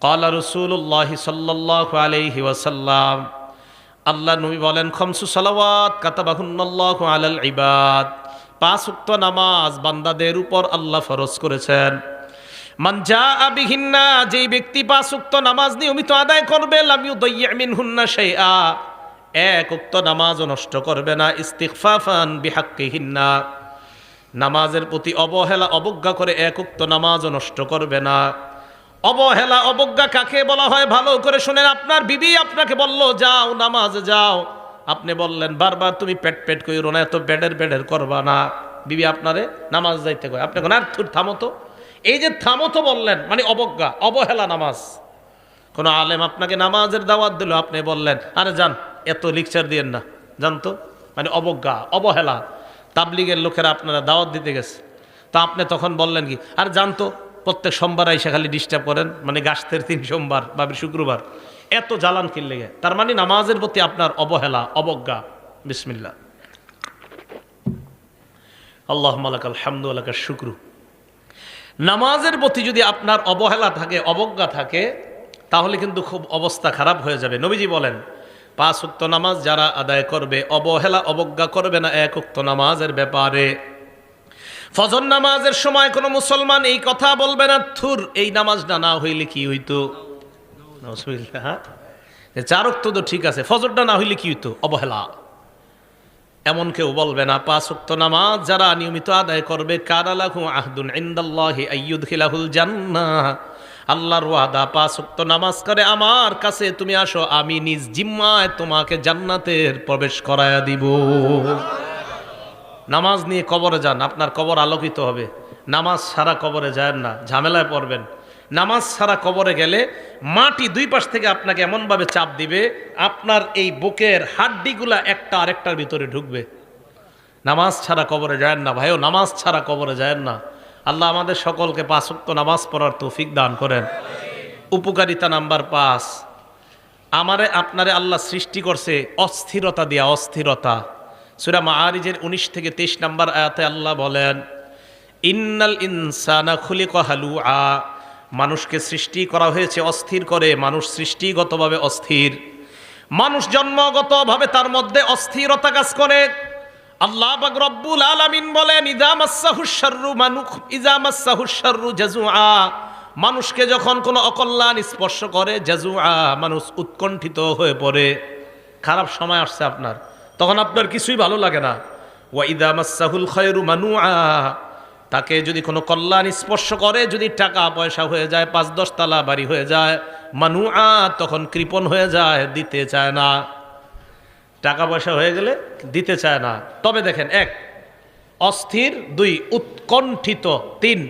কালা রসুল্লাহ সাল্লাহ আলহি ওয়াসাল্লাম আল্লাহ নবী বলেন, খমসু সালাওয়াত কাতাবাহুন্নাল্লাহু আলাল ইবাদ। পাঁচ উক্ত নামাজ বান্দাদের উপর আল্লাহ ফরজ করেছেন। মানজা আবিহিন্না যেই ব্যক্তি পাঁচ উক্ত নামাজ নিয়মিত আদায় করবে লামিউ দইয়ামিন হুন্না শাইআ। এক উক্ত নামাজও নষ্ট করবে না, ইস্তিগফাফান বিহাক্কিহিন্না। নামাজের প্রতি অবহেলা, অবজ্ঞা করে এক উক্ত নামাজও নষ্ট করবে না। অবহেলা, অবজ্ঞা কাকে বলা হয়? ভালো করে শুনেন, আপনার বিবি আপনাকে বলল, যাও, নামাজ যাও। আপনি বললেন, বারবার তুমি পেট পেট কইরো না, এত বেডের বেডের করবা না। বিবি আপনারে নামাজ যাইতে কয়। আপনি আর থামো তো। এই যে থামো তো বললেন মানে অবজ্ঞা, অবহেলা নামাজ। কোনো আলেম আপনাকে নামাজের দাওয়াত দিল, আপনি বললেন, আরে যান, এত লিকচার দিয়েন না। জানতো মানে অবজ্ঞা, অবহেলা। তাবলিগের লোকেরা আপনারা দাওয়াত দিতে গেছে। তা আপনি তখন বললেন কি, আর জানতো প্রত্যেক সোমবার আইসা খালি ডিস্টার্ব করেন মানে গাছের তিন সোমবার বা শুক্রবার। এত জ্বালান কিনলে তার মানে নামাজের প্রতি আপনার অবহেলা, অবজ্ঞা। বিসমিল্লা আল্লাহ মালাকাল হামদু আলাকার শুক্রু। নামাজের প্রতি যদি আপনার অবহেলা থাকে, অবজ্ঞা থাকে, তাহলে কিন্তু খুব অবস্থা খারাপ হয়ে যাবে। নবীজি বলেন, পাঁচ উক্ত নামাজ যারা আদায় করবে, অবহেলা, অবজ্ঞা করবে না এক উক্ত নামাজের ব্যাপারে। ফজর নামাজের সময় কোনো মুসলমান এই কথা বলবে না, থুর, এই নামাজটা না না হইলে কি হইতো? হ্যাঁ? চার উক্ত তো ঠিক আছে, ফজরটা না হইলে কি হইতো? অবহেলা। এমন কেউ বলবে না, পাঁচ উক্ত নামাজ যারা নিয়মিত আদায় করবে কারালাহু আহদুন ইন্দাল্লাহি আইয়ুদ খিলাহুল আল্লাহর ওয়াদা, পাঁচ উক্ত নামাজ করে, আমার কাছে তুমি আসো, আমি নিজ জিম্মায় তোমাকে জান্নাতের প্রবেশ করায়া দিব। নামাজ নিয়ে কবরে যান, আপনার কবর আলোকিত হবে। নামাজ ছাড়া কবরে যায় না, ঝামেলায় পড়বেন। নামাজ ছাড়া কবরে গেলে মাটি দুই পাশ থেকে আপনাকে এমনভাবে চাপ দিবে, আপনার এই বুকের হাড্ডিগুলা একটা আরেকটার ভিতরে ঢুকবে। নামাজ ছাড়া কবরে যায় না, ভাইও, নামাজ ছাড়া কবরে যায় না। আল্লাহ আমাদের সকলকে পাঁচক্ত নামাজ পড়ার তৌফিক দান করেন। উপকারিতা নাম্বার পাঁচ, আমারে, আপনারে আল্লাহ সৃষ্টি করছে অস্থিরতা দিয়া অস্থিরতা। সুরা মাআরিজের উনিশ থেকে তেইশ নাম্বার আয়াতে আল্লাহ বলেন, ইন্নাল ইনসানা খুলিক হালু আ মানুষকে সৃষ্টি করা হয়েছে অস্থির করে, মানুষ সৃষ্টিগতভাবে অস্থির। মানুষ জন্মগতভাবে তার মধ্যে অস্থিরতা কাজ করে। আল্লাহ রব্বুল আলামিন বলেন মানুষকে যখন কোনো অকল্যাণ স্পর্শ করে জাজু জাজুআ মানুষ উৎকণ্ঠিত হয়ে পড়ে। খারাপ সময় আসছে আপনার। তখন আপনার কিছুই ভালো লাগে না। ওয়া ইদামাসাহুল খয়রু মানুআ, তাকে যদি কোনো কল্যাণ স্পর্শ করে, যদি টাকা পয়সা হয়ে যায়, পাঁচ দশ তালা বাড়ি হয়ে যায়, মানুআ তখন কৃপণ হয়ে যায়, দিতে চায় না। টাকা পয়সা হয়ে গেলে দিতে চায় না। তবে দেখেন, এক, অস্থির, দুই, উৎকণ্ঠিত, তিন,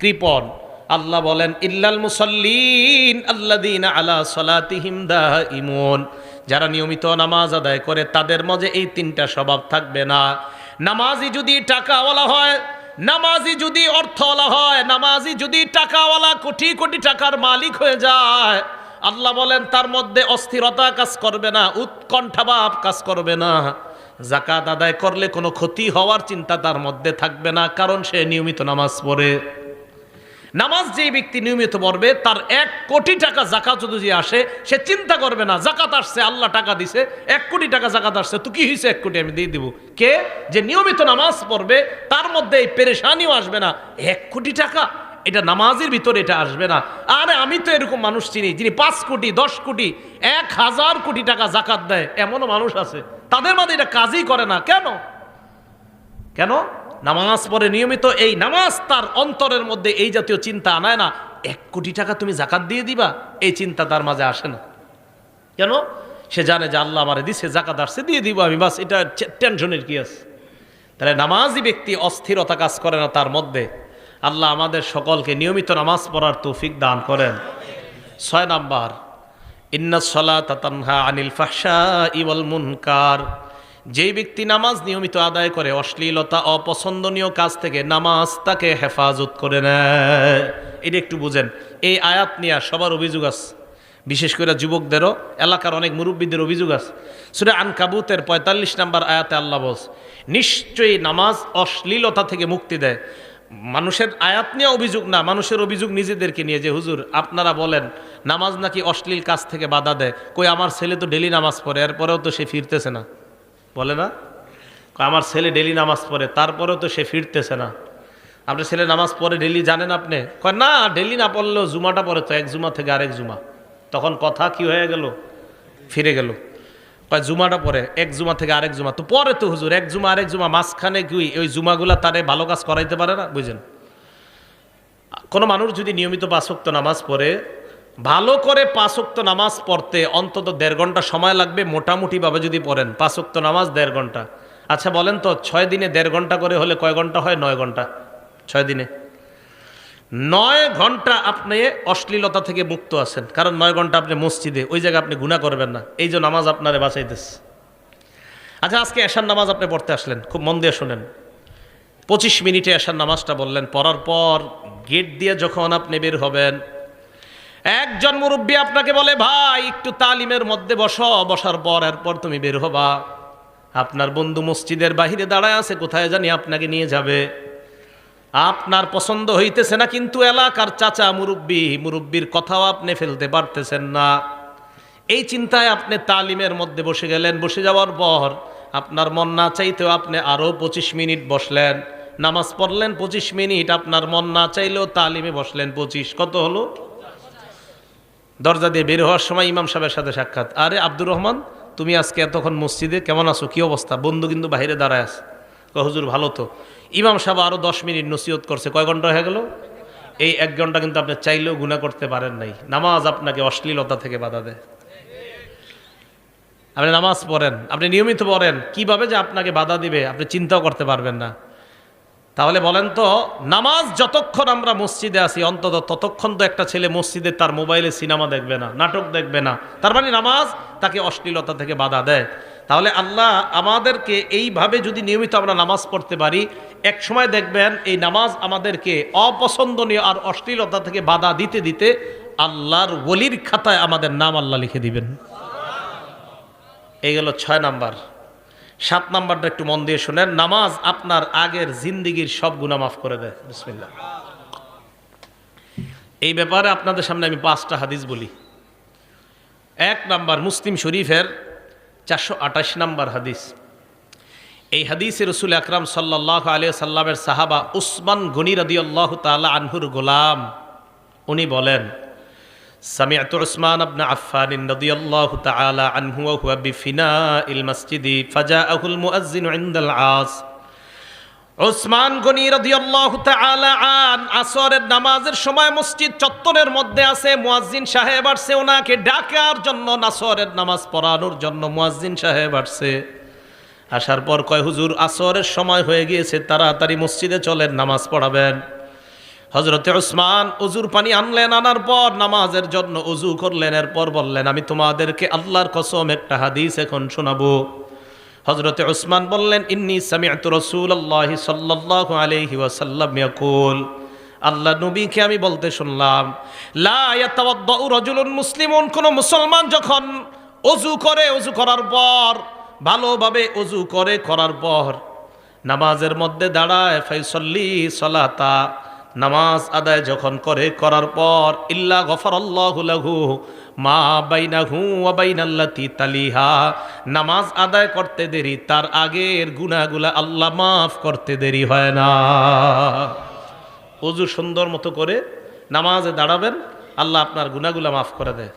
কৃপণ। আল্লাহ বলেন, ইল্লাল মুসল্লিন আল্লাদিন আলা সলাতিহিম দা ইমন যারা নিয়মিত নামাজ আদায় করে, তাদের মধ্যে এই তিনটা স্বভাব থাকবে না। নামাজি যদি টাকাওয়ালা হয়, নামাজি যদি অর্থওয়ালা হয়, নামাজি যদি টাকাওয়ালা কোটি কোটি টাকার মালিক হয়ে যায়, আল্লাহ বলেন, তার মধ্যে অস্থিরতা কাজ করবে না, উৎকণ্ঠাভাব কাজ করবে না। জাকাত আদায় করলে কোনো ক্ষতি হওয়ার চিন্তা তার মধ্যে থাকবে না, কারণ সে নিয়মিত নামাজ পড়ে। নামাজ যে ব্যক্তি নিয়মিত পড়বে, তার এক কোটি টাকা জাকাত যদি আসে, সে চিন্তা করবে না জাকাত আসছে, আল্লাহ টাকা দিছে, এক কোটি টাকা জাকাত আসছে, তো কি হয়েছে এক কোটি আমি দিয়ে দিব? কে? যে নিয়মিত নামাজ পড়বে, তার মধ্যে এই পেরেশানিও আসবে না। এক কোটি টাকা? এটা নামাজের ভিতরে এটা আসবে না। আরে আমি তো এরকম মানুষ চিনি, যিনি পাঁচ কোটি, দশ কোটি, এক হাজার কোটি টাকা জাকাত দেয়, এমনও মানুষ আছে। তাদের মধ্যে এটা কাজই করে না। কেন? কেন? নামাজ পড়ে নিয়মিত এই নামাজ তার অন্তরের মধ্যে এই জাতীয় চিন্তা আনায় না। এক কোটি টাকা তুমি জাকাত দিয়ে দিবা, এই চিন্তা তার মাঝে আসে না। কেন? সে জানে যে আল্লাহ আমারে দিছে, জাকাত আসছে, দিয়ে দিব আমি, বাস এটা টেনশনের কি আছে? তাহলে নামাজি ব্যক্তি অস্থিরতা কাজ করে না তার মধ্যে? আল্লাহ আমাদের সকলকে নিয়মিত নামাজ পড়ার তৌফিক দান করেন। ছয় নাম্বার ইন্না সলা তাতানহা আনিল ফাহসা ইওয়াল মুনকার। যেই ব্যক্তি নামাজ নিয়মিত আদায় করে, অশ্লীলতা, অপছন্দনীয় কাজ থেকে নামাজ তাকে হেফাজত করে নেয়। এটা একটু বুঝেন। এই আয়াত নিয়ে সবার অভিযোগ আছে। বিশেষ করে যুবকদেরও, এলাকার অনেক মুরব্বীদের অভিযোগ আছে। সুরে আন কাবুতের পঁয়তাল্লিশ নাম্বার আয়াতে আল্লাহ বস নিশ্চয়ই নামাজ অশ্লীলতা থেকে মুক্তি দেয়। মানুষের আয়াত নিয়ে অভিযোগ না, মানুষের অভিযোগ নিজেদেরকে নিয়ে যে, হুজুর, আপনারা বলেন, নামাজ নাকি অশ্লীল কাজ থেকে বাধা দেয়? কই, আমার ছেলে তো ডেলি নামাজ পড়ে, এরপরেও তো সে ফিরতেছে না। বলে না? আমার ছেলে ডেলি নামাজ পড়ে, তারপরেও তো সে ফিরতেছে না। আপনার ছেলে নামাজ পড়ে ডেলি জানেন আপনি? কয়, না ডেলি না পড়লেও জুমাটা পড়ে তো, এক জুমা থেকে আরেক জুমা। তখন কথা কি হয়ে গেল? ফিরে গেল। কয়, জুমাটা পরে এক জুমা থেকে আরেক জুমা। তো পরে তো হুজুর, এক জুমা, আরেক জুমা, মাঝখানে কি ওই জুমাগুলা তারে ভালো কাজ করাইতে পারে না? বুঝেন? কোনো মানুষ যদি নিয়মিত বাসক্ত নামাজ পড়ে ভালো করে পাঁচক্ত নামাজ পড়তে অন্তত দেড় ঘণ্টা সময় লাগবে, মোটামুটিভাবে যদি পড়েন পাঁচক্ত নামাজ দেড় ঘণ্টা। আচ্ছা বলেন তো, ছয় দিনে দেড় ঘণ্টা করে হলে কয় ঘণ্টা হয়? নয় ঘণ্টা। ছয় দিনে। নয় ঘণ্টা আপনি অশ্লীলতা থেকে মুক্ত আছেন, কারণ নয় ঘণ্টা আপনি মসজিদে, ওই জায়গায় আপনি গুণা করবেন না। এই যে নামাজ আপনারে বাঁচাইতেছে। আচ্ছা আজকে এশার নামাজ আপনি পড়তে আসলেন, খুব মন দিয়ে শোনেন। পঁচিশ মিনিটে এশার নামাজটা বললেন, পড়ার পর গেট দিয়ে যখন আপনি বের হবেন একজন মুরব্বী আপনাকে বলে, ভাই, একটু তালিমের মধ্যে বসো, বসার পর এরপর তুমি বের হবা। আপনার বন্ধু মসজিদের বাহিরে দাঁড়ায় আছে, কোথায় জানি আপনাকে নিয়ে যাবে। আপনার পছন্দ হইতেছে না, কিন্তু এলাকার চাচা মুরব্বী, মুরব্বীর কথাও আপনি ফেলতে পারতেছেন না। এই চিন্তায় আপনি তালিমের মধ্যে বসে গেলেন। বসে যাওয়ার পর আপনার মন না চাইতেও আপনি আরও পঁচিশ মিনিট বসলেন। নামাজ পড়লেন পঁচিশ মিনিট, আপনার মন না চাইলেও তালিমে বসলেন পঁচিশ। কত হলো? দরজা দিয়ে বের হওয়ার সময় ইমাম সাহেবের সাথে সাক্ষাৎ। আরে আব্দুর রহমান, তুমি আজকে এতক্ষণ মসজিদে কেমন আছো? কি অবস্থা? বন্ধু কিন্তু বাইরে দাঁড়ায় আছে। হুজুর ভালো তো? ইমাম সাহেব আরও দশ মিনিট নসিহত করছে। কয় ঘণ্টা হয়ে গেল? এই এক ঘণ্টা কিন্তু আপনি চাইলেও গুণা করতে পারেন নাই। নামাজ আপনাকে অশ্লীলতা থেকে বাধা দেয়। আপনি নামাজ পড়েন, আপনি নিয়মিত পড়েন। কীভাবে যে আপনাকে বাধা দিবে, আপনি চিন্তাও করতে পারবেন না। তাহলে বলেন তো, নামাজ যতক্ষণ আমরা মসজিদে আছি, অন্তত ততক্ষণ তো একটা ছেলে মসজিদে তার মোবাইলে সিনেমা দেখবে না, নাটক দেখবে না। তার মানে নামাজ তাকে অশ্লীলতা থেকে বাধা দেয়। তাহলে আল্লাহ আমাদেরকে এইভাবে যদি নিয়মিত আমরা নামাজ পড়তে পারি, এক সময় দেখবেন এই নামাজ আমাদেরকে অপছন্দনীয় আর অশ্লীলতা থেকে বাধা দিতে দিতে আল্লাহর ওলির খাতায় আমাদের নাম আল্লাহ লিখে দিবেন। এই গেল ছয় নাম্বার। সাত নাম্বারটা একটু মন দিয়ে শুনেন। নামাজ আপনার আগের জিন্দিগির সব গুণা মাফ করে দেয়। বিসমিল্লাহ। এই ব্যাপারে আপনাদের সামনে আমি পাঁচটা হাদিস বলি। এক নাম্বার মুসলিম শরীফের চারশো আঠাশ নাম্বার হাদিস। এই হাদিসে রসুল আকরাম সাল্লাহ আলিয়া সাল্লামের সাহাবা উসমান গনি রদি আল্লাহ তালা আনহুর গোলাম, উনি বলেন সামিয়াত উসমান আবনা আফফান রাদিয়াল্লাহু তাআলা আনহু ওয়া হুয়া বিফিনাইল মসজিদি ফাজাআহুল মুয়াজ্জিন ইনদাল আস ওসমান গনি রাদিয়াল্লাহু তাআলা আন আসরের নামাজের সময় মসজিদ চত্বরের মধ্যে আছে। মুয়াজ্জিন সাহেব আসছে, ওনাকে ডাকার জন্য নাসরের নামাজ পড়ানোর জন্য মুয়াজ্জিন সাহেব আসছে। আসার পর কয়, হুজুর, আসরের সময় হয়ে গিয়েছে, তাড়াতাড়ি মসজিদে চলেন, নামাজ পড়াবেন। হজরতে ওসমান অজুর পানি আনলেন, আনার পর নামাজের জন্য অজু করলেন, এরপর বললেন, আমি তোমাদেরকে আল্লাহর কসম একটা হাদিস এখন শোনাবো। হজরতে ওসমান বললেন, ইন্নি সামিআতু রাসূলুল্লাহি সাল্লাল্লাহু আলাইহি ওয়াসাল্লাম ইয়াকুল। আল্লাহ নবীকে আমি বলতে শুনলাম, লা ইয়াতাওয়াদ্দাউ রাজুলুন মুসলিমুন। কোন মুসলমান যখন অজু করে অজু করার পর, ভালোভাবে অজু করে, করার পর নামাজের মধ্যে দাঁড়ায়, ফাইসল্লি সলাতা নামাজ আদায় যখন করে, করার পর, ইল্লা গফর লাহু মা বাইনাহু ওয়া বাইনাল্লাতি তালিহা। নামাজ আদায় করতে দেরি, তার আগের গুনাহগুলা আল্লাহ মাফ করতে দেরি হয় না। অজু সুন্দর মতো করে নামাজে দাঁড়াবেন, আল্লাহ আপনার গুনাহগুলা মাফ করে দেয়।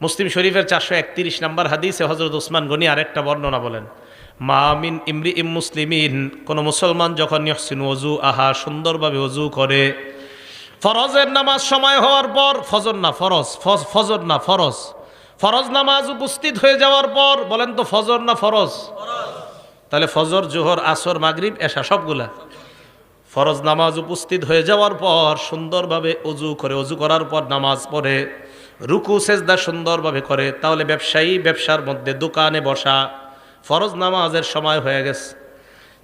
মুসলিম শরীফের চারশো একত্রিশ নম্বর হাদিসে হজরত ওসমান গনি আরেকটা বর্ণনা বলেন মামিন ইমরি ইম মুসলিমিন, কোন মুসলমান যখন ইহসিন অজু আহা, সুন্দরভাবে অজু করে, ফরজের নামাজ সময় হওয়ার পর, ফজর না, ফরজ, ফজ- ফজর না, ফরজ ফরজ নামাজ উপস্থিত হয়ে যাওয়ার পর বলেন তো ফজর না ফরজ? তাহলে ফজর, জোহর, আসর, মাগরিব এসা সবগুলা। ফরজ নামাজ উপস্থিত হয়ে যাওয়ার পর সুন্দরভাবে অজু করে অজু করার পর নামাজ পড়ে, রুকু, সেজদা সুন্দরভাবে করে, তাহলে ব্যবসায়ী ব্যবসার মধ্যে দোকানে বসা ফরজ নামাজের সময় হয়ে গেছে।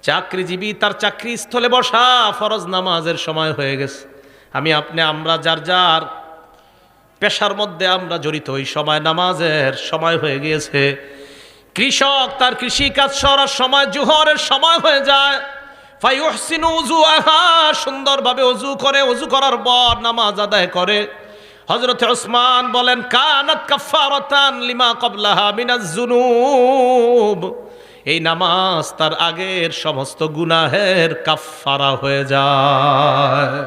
চাকরিজীবী তার চাকরি স্থলে বসা ফরজ নামাজের সময় হয়ে গেছে। আমি আপনি, আমরা যার যার পেশার মধ্যে আমরা জড়িত, ওই সময় নামাজের সময় হয়ে গিয়েছে। কৃষক তার কৃষি কাজ সরার সময়, জুহরের সময় হয়ে যায়। সুন্দরভাবে অজু করে অজু করার পর নামাজ আদায় করে। হজরত ওসমান বলেন, কানাত কাফারতান লিমা কবলাহা মিনাজ জুনুব এই নামাজ তার আগের সমস্ত গুনাহের কাফফারা হয়ে যায়।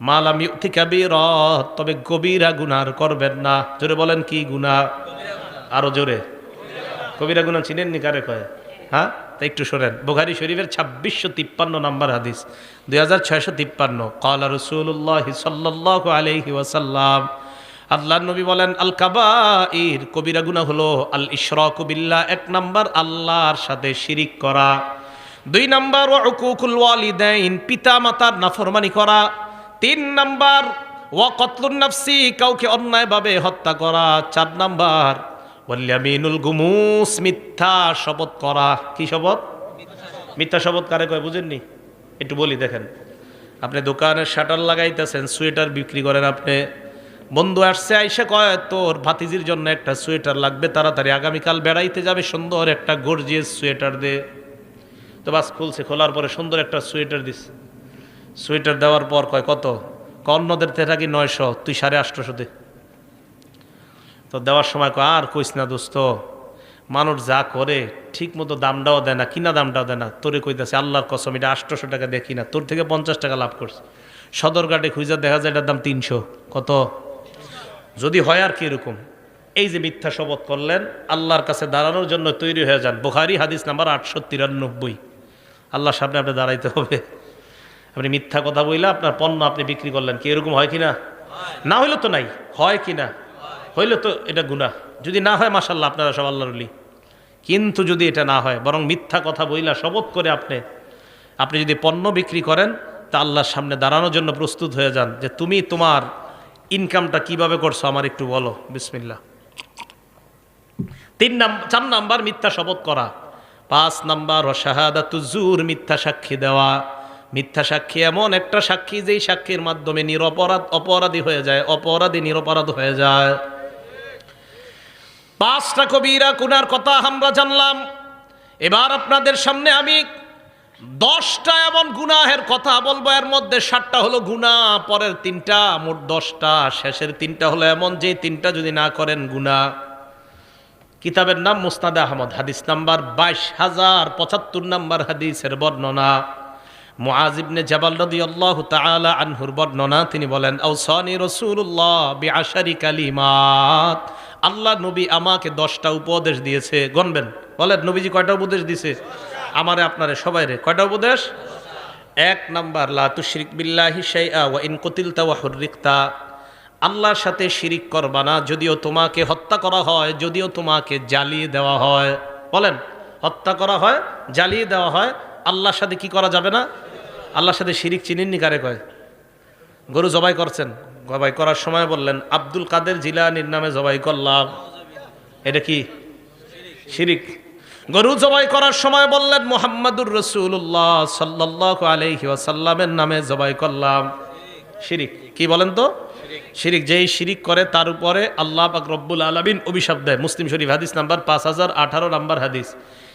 মালাম ইউতি কাবীরাত, তবে কবিরা গুনার করবেন না। জোরে বলেন কি গুনাহ? আরও জোরে। কবিরা গুনাহ চিনেন নি কারে কয়? হ্যাঁ? তা একটু শোনেন। বুখারী শরীফের ছাব্বিশশো তিপ্পান্ন নম্বর হাদিস, দুই হাজার ছয়শো তিপ্পান্ন। কলা রসুল্লাহ সাল্লাহ আলহি ওয়াসাল্লাম আল্লাহ নবী বলেন, আল কাবাইর কবিরা গুনাহ হলো, আল ইশরাক বিল্লাহ, এক নাম্বার, আল্লাহর সাথে শিরিক করা। দুই নাম্বার ওয়াকুকুল ওয়ালিদাইন পিতা মাতার নাফরমানি করা। তিন নাম্বার, ওয়া কতলুন নাফসি, কাউকে অন্যায়ভাবে হত্যা করা। চার নাম্বার ওয়াল্যামিনুল গুমুস, মিথ্যা শপথ করা। কি শপথ? মিথ্যা শপথ কারে কয়, বুঝেননি? একটু বলি, দেখেন। আপনি দোকানের শাটার লাগাইতেছেন, সোয়েটার বিক্রি করেন আপনি। বন্ধু আসছে, আইসে কয়, তোর ভাতিজির জন্য একটা সোয়েটার লাগবে, তাড়াতাড়ি আগামীকাল বেড়াইতে যাবে, সুন্দর একটা গর্জিয়াস সোয়েটার দে। তো বাস খুলছে, খোলার পরে সুন্দর একটা সোয়েটার দিস সোয়েটার দেওয়ার পর কয়, কত? কর্ণদের থেকে নয়শো, তুই সাড়ে আটশোশো দে। তো দেওয়ার সময় কয়, আর কইস না দোস্ত, মানুষ যা করে ঠিক মতো দামটাও দেয় না, কিনা দামটাও দেয় না। তোরে কইতাছে, আল্লাহর কসম, এটা আটশোশো টাকা দেখি না তোর থেকে পঞ্চাশ টাকা লাভ করছে। সদরঘাটে খুঁজা দেখা যায় এটার দাম তিনশো। কত? যদি হয় আর কি এরকম? এই যে মিথ্যা শপথ করলেন, আল্লাহর কাছে দাঁড়ানোর জন্য তৈরি হয়ে যান। বুখারি হাদিস নাম্বার আটশো তিরানব্বই। আল্লাহর সামনে আপনি দাঁড়াইতে হবে। আপনি মিথ্যা কথা বইলে আপনার পণ্য আপনি বিক্রি করলেন। কি এরকম হয় কি না না হইলে তো নাই। হয় কি না হইলে তো এটা গুনাহ। যদি না হয় মাসাল্লাহ আপনারা সব আল্লাহর অলি। কিন্তু যদি এটা না হয়, বরং মিথ্যা কথা বইলা শপথ করে আপনি আপনি যদি পণ্য বিক্রি করেন, তা আল্লাহর সামনে দাঁড়ানোর জন্য প্রস্তুত হয়ে যান যে তুমি তোমার ইনকামটা কীভাবে করছ, আমার একটু বলো। বিসমিল্লা তিন নাম্বার চার নাম্বার, মিথ্যা শপথ করা। পাঁচ নাম্বার শাহাদাতুজুর মিথ্যা সাক্ষী দেওয়া। মিথ্যা সাক্ষী এমন একটা সাক্ষী, যেই সাক্ষীর মাধ্যমে নিরপরাধ অপরাধী হয়ে যায়, অপরাধী নিরপরাধ হয়ে যায়। পাঁচটা কবিরা কুনার কথা আমরা জানলাম। এবার আপনাদের সামনে আমি দশটা এমন গুনাহের কথা বলব। এর মধ্যে সাতটা হলো গুনাহ, পরের তিনটা, মোট দশটা, শেষের তিনটা হলো এমন যে তিনটা যদি না করেন গুনাহ। কিতাবের নাম মুস্তাদ আহমদ, হাদিস নাম্বার বাইশ হাজার পঁচাত্তর নাম্বার হাদিসের বর্ণনা। মুআজিবনে জাবাল রাদিয়াল্লাহু তাআলা আনহুর বর্ণনা, তিনি বলেন আউসানি রাসূলুল্লাহ বিআশারি কালিমাত। আল্লাহ নবী আমাকে দশটা উপদেশ দিয়েছে। গণবেন। বলেন, নবীজি কয়টা উপদেশ দিয়েছে আমারে, আপনারে সবাই রে কয়টা উপদেশ? এক নাম্বার, লা তুশরিক বিল্লাহি শাইআ ওয়া ইন কুতিলতা ওয়া হুররিকতা। আল্লাহর সাথে শিরিক করবা না, যদিও তোমাকে হত্যা করা হয়, যদিও তোমাকে জ্বালিয়ে দেওয়া হয়। বলেন, হত্যা করা হয়, জ্বালিয়ে দেওয়া হয়, আল্লাহর সাথে কি করা যাবে না? আল্লাহর সাথে শিরিক চিনিননি কারে কয়? গরু জবাই করছেন। জবাই করার সময় বললেন, আব্দুল কাদের জিলানির নামে জবাই করলাম। এটা কি? শিরিক। গরু জবাই করার সময় বললেন, মোহাম্মদুর রসুল্লাহ সাল্লাহ আলহি ওয়াসাল্লামের নামে জবাই করলাম। শিরিক। কি বলেন তো? শিরিক। যেই শিরিক করে, তার উপরে আল্লাহ পাক রব্বুল আলমিন অভিশাপ দেয়। মুসলিম শরীফ হাদিস নাম্বার পাঁচ হাজার আঠারো নাম্বার হাদিস।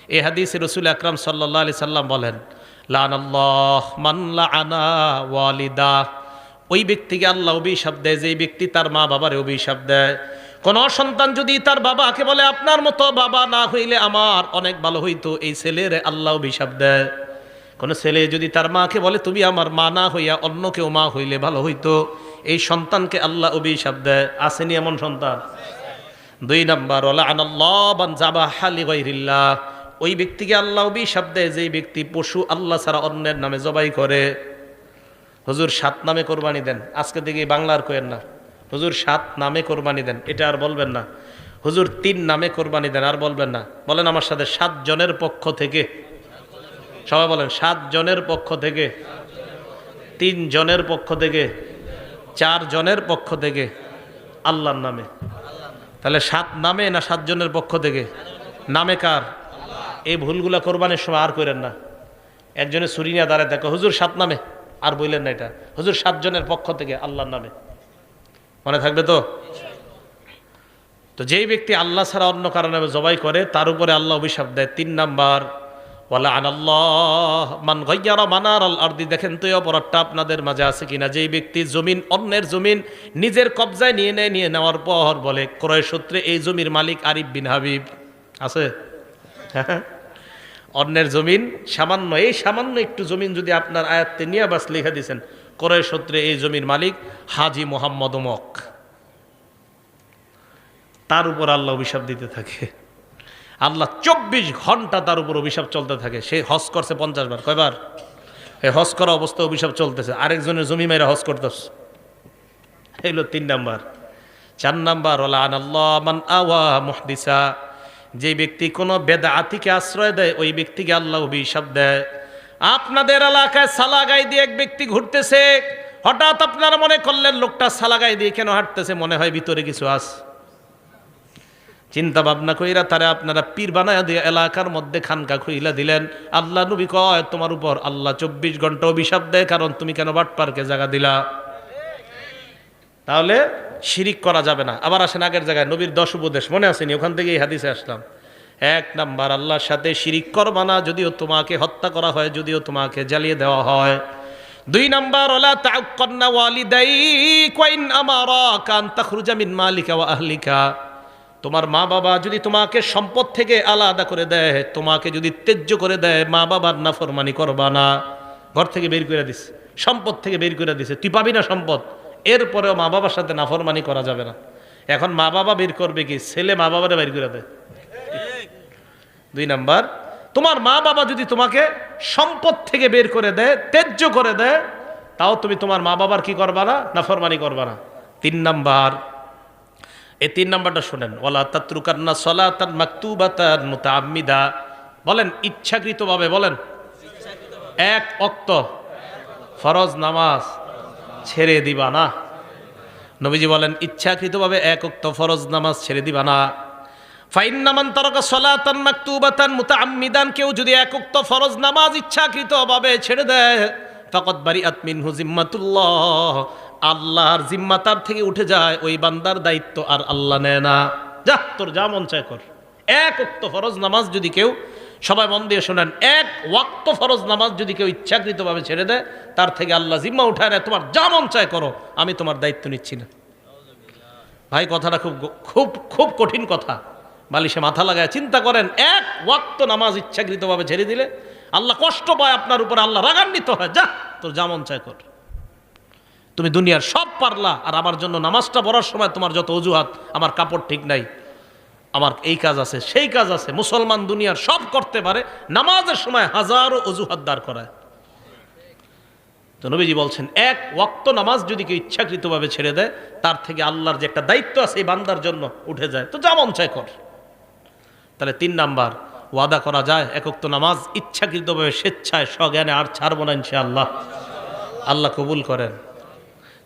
এই হাদিস রসুল আকরাম সাল্লাহ আলি সাল্লাম বলেন, লানাল্লাহ মান্লা আনা ওয়ালিদা। ওই ব্যক্তিকে আল্লাহ অভিশাপ দেয়, যেই ব্যক্তি তার মা বাবারে অভিশাপ দেয়। কোন সন্তান যদি তার বাবাকে বলে, আপনার মতো বাবা না হইলে আমার অনেক ভালো হইতো। এই ছেলের আল্লাহ অভিশাপ দেয়। কোন ছেলে যদি তার মাকে বলে, তুমি আমার মা না হইয়া অন্য কেউ মা হইলে ভালো হইতো। এই সন্তানকে আল্লাহ অভিশাপ দেয়। আসেনি এমন সন্তান? দুই নাম্বার ওই ব্যক্তিকে আল্লাহ অভিশাপ দেয়, যেই ব্যক্তি পশু আল্লাহ ছাড়া অন্যের নামে জবাই করে। হুজুর সাত নামে কোরবানি দেন। আজকে থেকে বাংলার কোয়েন না। হুজুর সাত নামে কোরবানি দেন। এটা আর বলবেন না। হুজুর তিন নামে কোরবানি দেন আর বলবেন না। বলেন আমার সাথে সাত জনের পক্ষ থেকে। সবাই বলেন, সাত জনের পক্ষ থেকে। তিন জনের পক্ষ থেকে। চার জনের পক্ষ থেকে। আল্লাহর নামে। তাহলে সাত নামে না সাত জনের পক্ষ থেকে? নামে কার? এই ভুলগুলা কোরবানির সময় আর করেন না। একজনে ছুরি নিয়ে দাঁড়ায় দেখো, হুজুর সাত নামে। আর বললেন না এটা। হুজুর, সাতজনের পক্ষ থেকে আল্লাহর নামে। মনে থাকবে তো? তো যেই ব্যক্তি আল্লাহ ছাড়া অন্য কারণে জবাই করে, তার উপরে আল্লাহ অভিশাপ দেয়। তিন নাম্বার বলে আনাল্লাহ মান গাইয়ারা মানার আল আরদি। দেখেন তো এই অপরাধটা আপনাদের মাঝে আছে কিনা? যেই ব্যক্তি জমিন, অন্যের জমিন নিজের কবজায় নিয়ে নেয়, নিয়ে নেওয়ার পর বলে, ক্রয় সূত্রে এই জমির মালিক আরিফ বিন হাবিব। আছে? অন্যের জমিন, সামান্য, এই সামান্য একটু জমিন যদি আপনার আয়াত্তে নিয়ে বাস লিখে দিয়েছেন ক্রয় সূত্রে এই জমির মালিক হাজি মোহাম্মদ মক তার উপর আল্লাহ অভিশাপ দিতে থাকে। আল্লাহ চব্বিশ ঘণ্টা তার উপর অভিশাপ চলতে থাকে। সে হজ করছে পঞ্চাশ বার। কয়বার? এই হজ করা অবস্থা অভিশাপ চলতেছে। আরেকজনের জমি মেয়েরা হজ করতেছে। এইগুলো তিন নাম্বার। চার নাম্বার ওলা আনাল্লাহ মান আওয়া মুহদিসা। যে ব্যক্তি কোনো বেদাতিকে আশ্রয় দেয়, ওই ব্যক্তিকে আল্লাহ অভিশাপ দেয়। আপনাদের এলাকায় সালাগাই দিয়ে এক ব্যক্তি ঘুরতেছে, হঠাৎ আপনারা মনে করলেন লোকটা সালাগাই দিয়ে কেন হাঁটতেছে, মনে হয় ভিতরে কিছু আছে। চিন্তা ভাবনা কইরা তারা আপনারা পীর বানায় দিয়ে এলাকার মধ্যে খানকা খুইলা দিলেন। আল্লাহ নবী কয়, তোমার উপর আল্লাহ চব্বিশ ঘণ্টা অভিশাপ দেয়, কারণ তুমি কেন বাট পার্কে জায়গা দিলা? তাহলে শিরিক করা যাবে না। আবার আসেন আগের জায়গায়, নবীর দশ উপদেশ, মনে আসেনি ওখান থেকে এই হাদিসে আসলাম। এক নাম্বার, আল্লাহর সাথে শিরিক করবা না, যদিও তোমাকে হত্যা করা হয়, যদিও তোমাকে জ্বালিয়ে দেওয়া হয়। দুই নাম্বার ওলা তাউক্কান্না ওয়ালিদাই কইন আমারা কান তাখরুজা মিন মালিকা ওয়া আহলিকা। তোমার মা বাবা যদি তোমাকে সম্পদ থেকে আলাদা করে দেয়, তোমাকে যদি তেজ্য করে দেয়, মা বাবার নাফরমানি করবা না। ঘর থেকে বের করে দিছে, সম্পদ থেকে বের করে দিছে। তুই পাবি না সম্পদ? এরপরেও মা বাবার সাথে নাফরমানি করা যাবে না। এখন মা বাবা বের করবে কি? ছেলে মা বাবারে বের করে দেয় দুই নাম্বার, তোমার মা বাবা যদি তোমাকে সম্পদ থেকে বের করে দেয় তেজ্য করে দেয়, তাও তুমি তোমার মা বাবার কি করবা না? নাফরমানি করবা না। তিন নাম্বার, এই তিন নাম্বারটা শোনেন। ওলা তাত্রুকান্না সলাতান মাকতুবাতান মুতাআম্মিদা। বলেন, ইচ্ছাকৃতভাবে বলেন। এক অক্ত, ফরজ নামাজ। ছেড়ে দিবা না। নবীজি বলেন, ইচ্ছাকৃতভাবে এক অক্ত ফরজ নামাজ ছেড়ে দিবা না। তারকা কেউ যদি উক্ত ফরজ নামাজ ছেড়ে দেয় জিম্মাতুল্লাহ। আল্লাহর জিম্মা তার থেকে উঠে যায়, ওই বান্দার দায়িত্ব আর আল্লাহ নেয় না। যা, তোর যা মন চায় কর। এক উক্ত ফরজ নামাজ যদি কেউ সবাই মন দিয়ে শোনেন, এক ওয়াক্ত ফরজ নামাজ যদি কেউ ইচ্ছাকৃতভাবে ছেড়ে দেয়, তার থেকে আল্লাহ জিম্মা উঠায় নেয়, তোমার যা মন চায় করো, আমি তোমার দায়িত্ব নিচ্ছি না। ভাই, কথাটা খুব খুব খুব কঠিন কথা। বালিশে মাথা লাগায় চিন্তা করেন, এক ওয়াক্ত নামাজ ইচ্ছাকৃতভাবে ছেড়ে দিলে আল্লাহ কষ্ট পায় আপনার উপরে, আল্লাহ রাগান্বিত হয়, যা, তোর যেমন চায় কর। তুমি দুনিয়ার সব পারলা, আর আমার জন্য নামাজটা পড়ার সময় তোমার যত অজুহাত, আমার কাপড় ঠিক নাই আমার এই কাজ আছে, সেই কাজ আছে। মুসলমান দুনিয়ার সব করতে পারে, নামাজের সময় হাজারো অজুহাত দাঁড় করায়। তো নবীজি বলছেন, এক ওয়াক্ত নামাজ যদি কেউ ইচ্ছাকৃতভাবে ছেড়ে দেয়, তার থেকে আল্লাহর যে একটা দায়িত্ব আছে এই বান্দার জন্য উঠে যায়। তো যেমন চায় কর। তাহলে তিন নাম্বার, ওয়াদা করা যায় একক্ত নামাজ ইচ্ছাকৃতভাবে স্বেচ্ছায়, স্বজ্ঞানে আর ছাড়বো না ইনশাআল্লাহ। আল্লাহ কবুল করেন।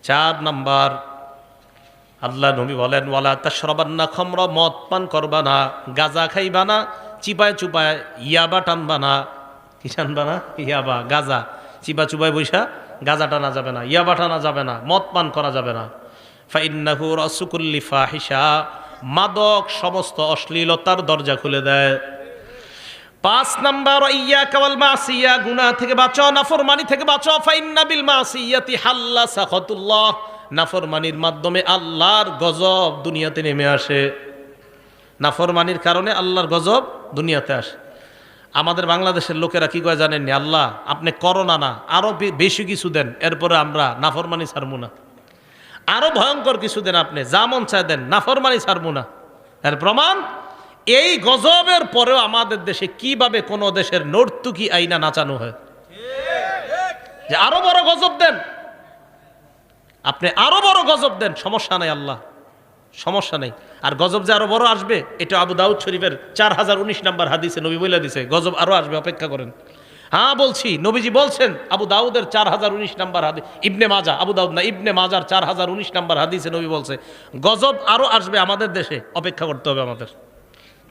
চার নাম্বার আল্লাহ নবী বলেন, ওয়ালা তাশরাবান্না খমর, মদ পান করবা না, গাজা খাইবা না, চিপায় চুপায় ইয়াবা টানবা না। কি টানবা না? ইয়াবা, গাজা। চিপা চুপায় বৈশা গাজা টানা যাবে না, ইয়াবা টানা যাবে না, মদ পান করা যাবে না। ফাইন্নাহু রসুকুল্লি ফাহিসা মাদক সমস্ত অশ্লীলতার দরজা খুলে দেয়। পাঁচ নাম্বার ইয়া কাওয়াল মাসিয়া গুনাহ থেকে বাঁচো নাফরমানি থেকে বাঁচো ফাইন্না বিল মাসিয়াতি হাল্লা সাখাতুল্লাহ। নাফরমানির মাধ্যমে আল্লাহর গজব দুনিয়াতে নেমে আসে। নাফরমানির কারণে আল্লাহর গজব দুনিয়াতে আসে। আমাদের বাংলাদেশের লোকেরা কি করে জানেননি? আল্লাহ, আপনি করোনা না, আরও বে- বেশি কিছু দেন, এরপরে আমরা নাফরমানি ছাড়বো না। আরও ভয়ঙ্কর কিছু দেন আপনি, যা মন চায় দেন, নাফরমানি ছাড়বো না। এর প্রমাণ, এই গজবের পরেও আমাদের দেশে কীভাবে কোন দেশের নর্তুকি আইনা নাচানো হয়। যে আরও বড় গজব দেন। আপনি আরও বড় গজব দেন, সমস্যা নাই আল্লাহ। সমস্যা নেই। আর গজব যে আরও বড় আসবে, এটা আবু দাউদ শরীফের চার হাজার উনিশ নাম্বার হাদিসে নবী বলে দিছে, গজব আরও আসবে, অপেক্ষা করেন। হ্যাঁ বলছি, নবীজি বলছেন আবু দাউদের চার হাজার উনিশ নাম্বার হাদিস, ইবনে মাজা, আবু দাউদ না, ইবনে মাজার চার হাজার উনিশ নাম্বার হাদিসে নবী বলছে, গজব আরও আসবে আমাদের দেশে, অপেক্ষা করতে হবে আমাদের।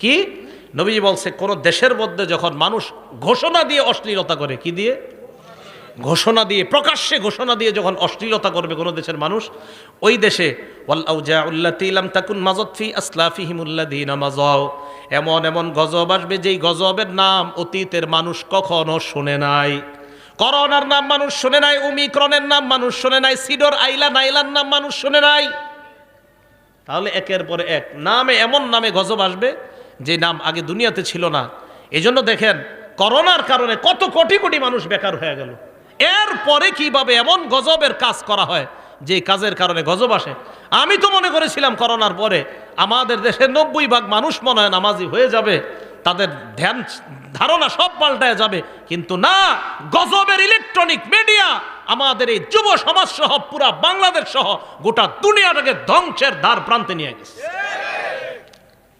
কি? নবীজি বলছে, কোন দেশের মধ্যে যখন মানুষ ঘোষণা দিয়ে অশ্লীলতা করে, কি দিয়ে? ঘোষণা দিয়ে, প্রকাশ্যে ঘোষণা দিয়ে যখন অশ্লীলতা করবে কোনো দেশের মানুষ, ওই দেশে এমন এমন গজব আসবে, যেই গজবের নাম অতীতের মানুষ কখনো শুনে নাই। করোনার নাম মানুষ শুনে নাই, উমিক্রনের নাম মানুষ শুনে নাই, সিডর আইলা নাইলার নাম মানুষ শুনে নাই। তাহলে একের পরে এক, নামে এমন নামে গজব আসবে, যে নাম আগে দুনিয়াতে ছিল না। এই জন্য দেখেন, করোনার কারণে কত কোটি কোটি মানুষ বেকার হয়ে গেল। এরপরে কীভাবে এমন গজবের কাজ করা হয়, যে কাজের কারণে গজব আসে? আমি তো মনে করেছিলাম করোনার পরে আমাদের দেশের নব্বই ভাগ মানুষ মনে হয় নামাজি হয়ে যাবে, তাদের ধ্যান, ধারণা সব পাল্টায় যাবে, কিন্তু না, গজবের ইলেকট্রনিক মিডিয়া আমাদের এই যুব সমাজ সহ পুরা বাংলাদেশ সহ গোটা দুনিয়াটাকে ধ্বংসের দ্বার প্রান্তে নিয়ে গেছে।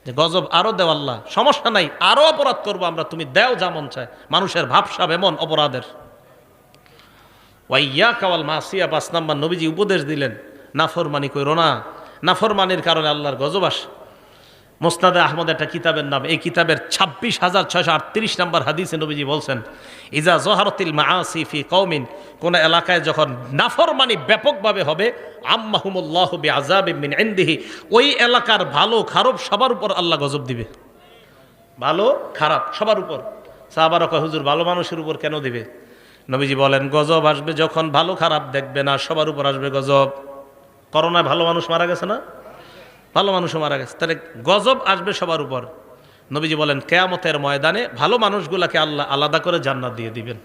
যে গজব আরও দেও সমস্যা নাই, আরও অপরাধ করব আমরা, তুমি দেও যেমন চায়। মানুষের ভাবসাব এমন অপরাধের। ওয়াইয়া কাওয়াল মাসিয়া, পাঁচ নাম্বার নবীজি উপদেশ দিলেন, নাফরমানি কইরো না। নাফরমানির কারণে আল্লাহর গজব আসে। মোস্তাদে আহমদ একটা কিতাবের নাম, এই কিতাবের ছাব্বিশ হাজার ছয়শো আটত্রিশ নম্বর হাদিসে নবীজি বলছেন, ইজা জহারতিল মাআসি ফি কৌমিন কোন এলাকায় যখন নাফরমানি ব্যাপকভাবে হবে, আম্মাহুমুল্লাহ বি আজাব মিন ইনদিহি, ওই এলাকার ভালো খারাপ সবার উপর আল্লাহ গজব দিবে। ভালো খারাপ সবার উপর। সাহাবারা হুজুর, ভালো মানুষের উপর কেন দিবে? নবীজি বলেন, গজব আসবে যখন ভালো খারাপ দেখবে না, সবার উপর আসবে গজব। করোনায় ভালো মানুষ মারা গেছে না? ভালো মানুষও মারা গেছে। তাহলে গজব আসবে সবার উপর। নবীজি বলেন, কেয়ামতের ময়দানে ভালো মানুষগুলাকে আল্লাহ আলাদা করে জান্নাত দিয়ে দিবেন।